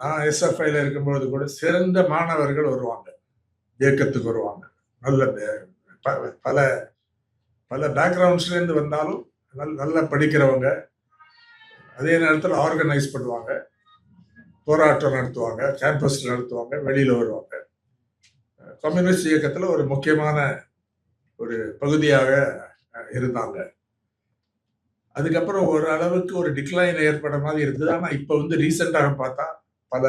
நான் எஸ்எஃப்ஐல இருக்கும்பொழுது கூட சிறந்த மாணவர்கள் வருவாங்க. இயக்கத்துக்கு வருவாங்க. நல்ல பல பல பேக்ரவுண்ட்ஸ்ல இருந்து வந்தாலும் நல் நல்லா படிக்கிறவங்க அதே நேரத்தில் ஆர்கனைஸ் பண்ணுவாங்க. போராட்டம் நடத்துவாங்க கேம்பஸ் நடத்துவாங்க வெளியில வருவாங்க. கம்யூனிஸ்ட் இயக்கத்துல ஒரு முக்கியமான ஒரு பகுதியாக இருந்தாங்க. அதுக்கப்புறம் ஒரு அளவுக்கு ஒரு டிக்ளைன் ஏற்பட மாதிரி இருந்தது. ஆனால் இப்போ வந்து ரீசெண்டாக பார்த்தா பல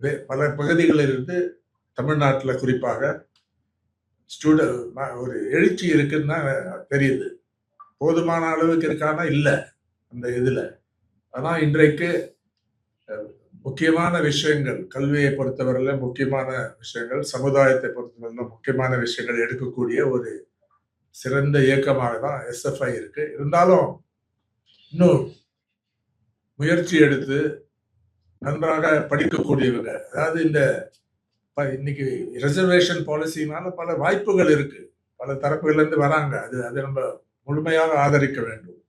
வே- பல பகுதிகளில் இருந்து குறிப்பாக ஸ்டூட ஒரு எழுச்சி இருக்குன்னு தான் தெரியுது. போதுமான அளவுக்கு இருக்கானா? இல்லை அந்த இதில். ஆனால் இன்றைக்கு முக்கியமான விஷயங்கள் கல்வியை பொறுத்தவரையில் முக்கியமான விஷயங்கள் சமுதாயத்தை பொறுத்தவரையில் முக்கியமான விஷயங்கள் எடுக்கக்கூடிய ஒரு சிறந்த இயக்கமாக தான் எஸ்எஃப்ஐ இருக்கு. இருந்தாலும் இன்னும் முயற்சி எடுத்து நன்றாக படிக்கக்கூடியவங்க. அதாவது இந்த ப- இன்னைக்கு ரிசர்வேஷன் பாலிசினால பல வாய்ப்புகள் இருக்கு. பல தரப்புகள்லேருந்து வராங்க. அது அதை நம்ம முழுமையாக ஆதரிக்க வேண்டும்.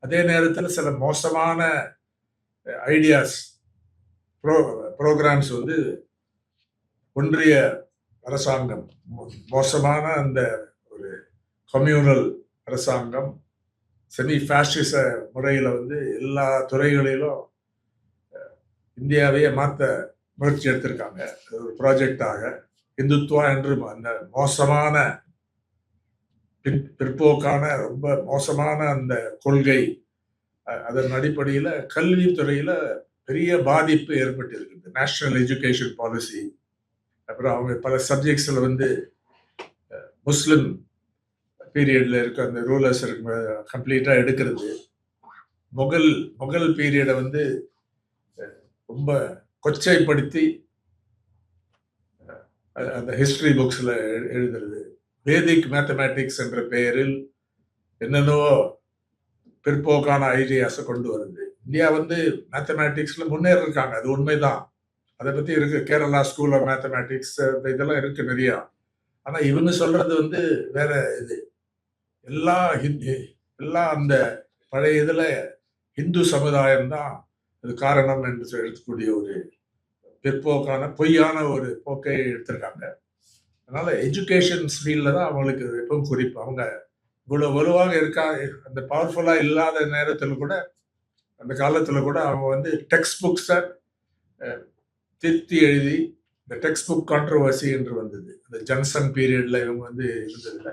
அதே நேரத்தில் சில மோசமான ஐடியாஸ் ப்ரோ ப்ரோக்ராம்ஸ் வந்து ஒன்றிய அரசாங்கம் மோ- மோசமான அந்த ஒரு கம்யூனல் அரசாங்கம் செமி ஃபேஷிச முறையில் வந்து எல்லா துறைகளிலும் இந்தியாவையே மாற்ற முயற்சி எடுத்திருக்காங்க. ஒரு ப்ராஜெக்டாக இந்துத்துவா என்று அந்த மோசமான பின் பிற்போக்கான ரொம்ப மோசமான அந்த கொள்கை அதன் அடிப்படையில் கல்வித்துறையில் பெரிய பாதிப்பு ஏற்பட்டிருக்குது நேஷனல் எஜுகேஷன் பாலிசி அப்புறம் அவங்க பல சப்ஜெக்ட்ஸில் வந்து முஸ்லிம் பீரியடில் இருக்க அந்த ரூலர்ஸ் இருக்கு கம்ப்ளீட்டாக எடுக்கிறது. முகல் முகல் பீரியடை வந்து ரொம்ப கொச்சைப்படுத்தி அந்த ஹிஸ்டரி புக்ஸில் எழுதுறது. வேதிக் மேத்தமேட்டிக்ஸ் என்ற பெயரில் என்னென்னவோ பிற்போக்கான ஐடியாஸை கொண்டு வருது. இந்தியா வந்து மேத்தமேட்டிக்ஸில் முன்னேறி இருக்காங்க அது உண்மைதான். அதை பற்றி இருக்கு. கேரளா ஸ்கூல் ஆஃப் மேத்தமேட்டிக்ஸ் இதெல்லாம் இருக்குது நிறையா. ஆனால் இவங்க சொல்கிறது வந்து வேற இது. எல்லா ஹிந்தி எல்லாம் அந்த பழைய இதில் இந்து சமுதாயம் தான் இது காரணம் என்று சொல்லி எடுக்கக்கூடிய ஒரு பிற்போக்கான பொய்யான ஒரு போக்கை எடுத்திருக்காங்க. அதனால எஜுகேஷன் ஃபீல்டில் தான் அவங்களுக்கு எப்பவும் குறிப்பு. அவங்க இவ்வளோ வலுவாக இருக்கா அந்த பவர்ஃபுல்லாக இல்லாத நேரத்தில் கூட அந்த காலத்தில் கூட அவங்க வந்து டெக்ஸ்ட் புக்ஸை திருத்தி எழுதி இந்த டெக்ஸ்ட் புக் கான்ட்ரவர்சி என்று வந்தது. அந்த ஜன்சன் பீரியடில் இவங்க வந்து இருந்ததில்லை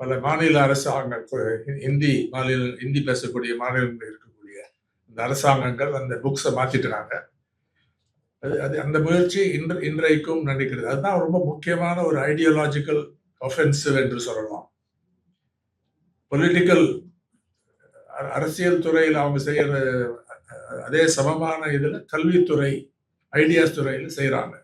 பல மாநில அரசு அங்கே ஹிந்தி மாநில ஹிந்தி பேசக்கூடிய மாநிலங்கள் இருக்கு இந்த அரசாங்கங்கள் அந்த புக்ஸை மாற்றிட்டுறாங்க அது அது அந்த முயற்சி இன்று இன்றைக்கும் நடக்கிறது அதுதான் ரொம்ப முக்கியமான ஒரு ஐடியாலஜிக்கல் ஒஃபென்சிவ் என்று சொல்லலாம். பொலிட்டிக்கல் அரசியல் துறையில் அவங்க செய்யற அதே சமமான இதில் கல்வித்துறை ஐடியாஸ் துறையில் செய்கிறாங்க